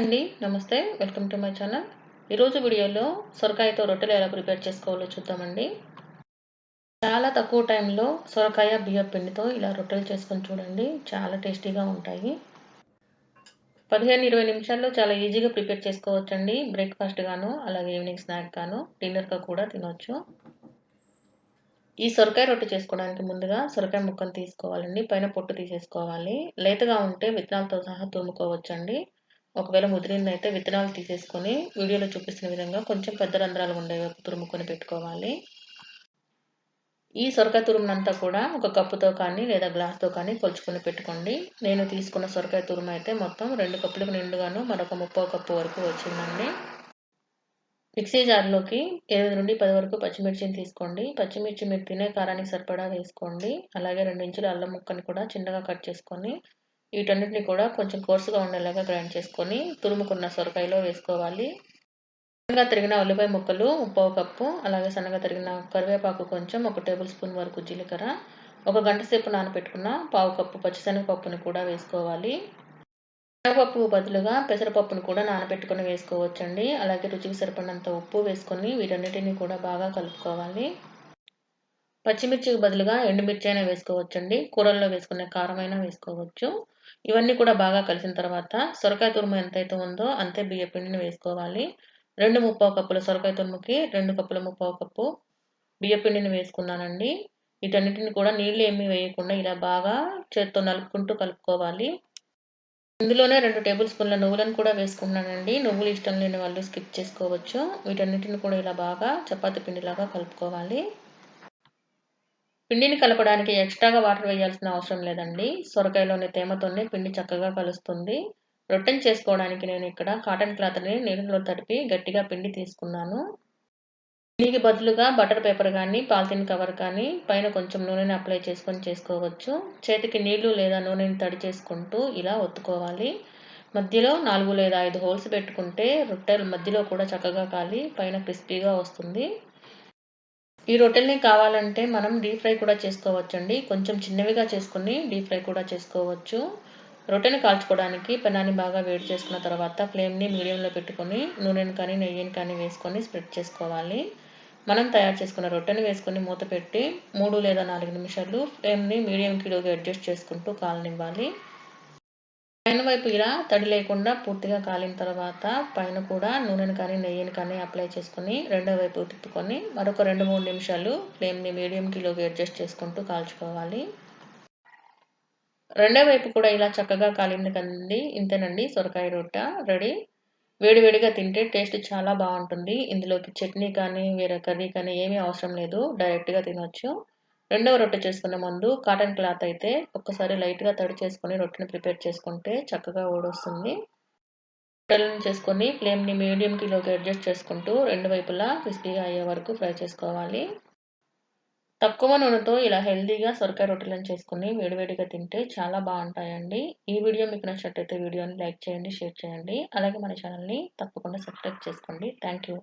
అండి నమస్తే welcome to my channel. ఈరోజు వీడియోలో సొరకాయతో రొట్టెలు ఎలా ప్రిపేర్ చేసుకోవాలో చూద్దామండి. చాలా తక్కువ టైంలో సొరకాయ బియ్యం పిండితో ఇలా రొట్టెలు చేసుకొని చూడండి చాలా టేస్టీగా ఉంటాయి. పదిహేను ఇరవై నిమిషాల్లో చాలా ఈజీగా ప్రిపేర్ చేసుకోవచ్చండి బ్రేక్ఫాస్ట్ గాను అలాగే ఈవినింగ్ స్నాక్ గాను డిన్నర్గా కూడా తినవచ్చు ఈ సొరకాయ రొట్టె చేసుకోవడానికి ముందుగా సొరకాయ ముక్కను తీసుకోవాలండి పైన పొట్టు తీసేసుకోవాలి. లేతగా ఉంటే విత్తనాలతో సహా తురుముకోవచ్చండి. ఒకవేళ ముదిరిందైతే విత్తనాలు తీసేసుకొని వీడియోలో చూపిస్తున్న విధంగా కొంచెం పెద్ద రంధ్రాలు ఉండే తురుముకొని పెట్టుకోవాలి. ఈ సొరకాయ తురుమునంతా కూడా ఒక కప్పుతో కానీ లేదా గ్లాస్తో కానీ కొలుచుకొని పెట్టుకోండి. నేను తీసుకున్న సొరకాయ తురుము అయితే మొత్తం రెండు కప్పులకు నిండుగాను మరొక ముప్పో కప్పు వరకు వచ్చిందండి. మిక్సీ జార్లోకి ఎనిమిది నుండి పది వరకు పచ్చిమిర్చిని తీసుకోండి. పచ్చిమిర్చి మీరు తినే కారానికి సరిపడా వేసుకోండి. అలాగే రెండు ఇంచుల అల్లం ముక్కని కూడా చిన్నగా కట్ చేసుకొని వీటన్నిటిని కూడా కొంచెం కోర్సుగా ఉండేలాగా గ్రైండ్ చేసుకొని తురుముకున్న సొరకాయలో వేసుకోవాలి. సన్నగా తరిగిన ఉల్లిపాయ ముక్కలు ముప్పో కప్పు అలాగే సన్నగా తరిగిన కరివేపాకు కొంచెం ఒక టేబుల్ స్పూన్ వరకు జీలకర్ర ఒక గంట సేపు నానబెట్టుకున్న పావు కప్పు పచ్చిశనగపప్పుని కూడా వేసుకోవాలి. శనగపప్పు బదులుగా పెసరపప్పును కూడా నానబెట్టుకొని వేసుకోవచ్చండి. అలాగే రుచికి సరిపడినంత ఉప్పు వేసుకొని వీటన్నిటిని కూడా బాగా కలుపుకోవాలి. పచ్చిమిర్చికి బదులుగా ఎండుమిర్చి అయినా వేసుకోవచ్చండి. కూరల్లో వేసుకునే కారమైనా వేసుకోవచ్చు. ఇవన్నీ కూడా బాగా కలిసిన తర్వాత సొరకాయ తురుము ఎంతైతే ఉందో అంతే బియ్య పిండిని వేసుకోవాలి. రెండు ముప్పావు కప్పుల సొరకాయ తురుముకి రెండు కప్పుల ముప్పావు కప్పు బియ్య పిండిని వేసుకున్నానండి. వీటన్నిటిని కూడా నీళ్ళు ఏమీ వేయకుండా ఇలా బాగా చేత్తో నలుపుకుంటూ కలుపుకోవాలి. ఇందులోనే రెండు టేబుల్ స్పూన్ల నువ్వులను కూడా వేసుకున్నానండి నువ్వులు ఇష్టం లేని వాళ్ళు స్కిప్ చేసుకోవచ్చు. వీటన్నిటిని కూడా ఇలా బాగా చపాతి పిండిలాగా కలుపుకోవాలి. పిండిని కలపడానికి ఎక్స్ట్రాగా వాటర్ వేయాల్సిన అవసరం లేదండి. సొరకాయలోని తేమతోనే పిండి చక్కగా కలుస్తుంది. రొట్టెని చేసుకోవడానికి నేను ఇక్కడ కాటన్ క్లాత్ని నీళ్ళలో తడిపి గట్టిగా పిండి తీసుకున్నాను. దీనికి బదులుగా బటర్ పేపర్ కానీ పాలిథిన్ కవర్ కానీ పైన కొంచెం నూనెని అప్లై చేసుకొని చేసుకోవచ్చు. చేతికి నీళ్ళు లేదా నూనెని తడి చేసుకుంటూ ఇలా ఒత్తుకోవాలి. మధ్యలో నాలుగు లేదా ఐదు హోల్స్ పెట్టుకుంటే రొట్టెలు మధ్యలో కూడా చక్కగా కాలి పైన క్రిస్పీగా వస్తుంది. ఈ రొట్టెల్ని కావాలంటే మనం డీప్ ఫ్రై కూడా చేసుకోవచ్చండి. కొంచెం చిన్నవిగా చేసుకుని డీప్ ఫ్రై కూడా చేసుకోవచ్చు. రొట్టెని కాల్చుకోవడానికి పెనాన్ని బాగా వేడి చేసుకున్న తర్వాత ఫ్లేమ్ని మీడియంలో పెట్టుకొని నూనెని కానీ నెయ్యిని కానీ వేసుకొని స్ప్రెడ్ చేసుకోవాలి. మనం తయారు చేసుకున్న రొట్టెని వేసుకొని మూత పెట్టి మూడు లేదా నాలుగు నిమిషాలు ఫ్లేమ్ని మీడియం కిలోగా అడ్జస్ట్ చేసుకుంటూ కాలనివ్వాలి. పైన వైపు ఇలా తడి లేకుండా పూర్తిగా కాలిన తర్వాత పైన కూడా నూనెని కానీ నెయ్యిని కానీ అప్లై చేసుకొని రెండో వైపు తిప్పుకొని మరొక రెండు మూడు నిమిషాలు ఫ్లేమ్ని మీడియం కిలోకి అడ్జస్ట్ చేసుకుంటూ కాల్చుకోవాలి. రెండో వైపు కూడా ఇలా చక్కగా కాలింది కండి ఇంతేనండి సొరకాయ రొట్ట రెడీ. వేడివేడిగా తింటే టేస్ట్ చాలా బాగుంటుంది. ఇందులోకి చట్నీ కానీ వేరే కర్రీ కానీ ఏమీ అవసరం లేదు. డైరెక్ట్గా తినొచ్చు. రెండవ రొట్టె చేసుకునే ముందు కాటన్ క్లాత్ అయితే ఒక్కసారి లైట్గా తడి చేసుకొని రొట్టెని ప్రిపేర్ చేసుకుంటే చక్కగా ఓడొస్తుంది రొట్టెలను చేసుకొని ఫ్లేమ్ని మీడియం కిలోకి అడ్జస్ట్ చేసుకుంటూ రెండు వైపులా క్రిస్పీగా అయ్యే వరకు ఫ్రై చేసుకోవాలి. తక్కువ నూనెతో ఇలా హెల్తీగా సొరకాయ రొట్టెలను చేసుకుని వేడివేడిగా తింటే చాలా బాగుంటాయండి. ఈ వీడియో మీకు నచ్చినట్టయితే వీడియోని లైక్ చేయండి షేర్ చేయండి. అలాగే మన ఛానల్ని తప్పకుండా సబ్స్క్రైబ్ చేసుకోండి. Thank you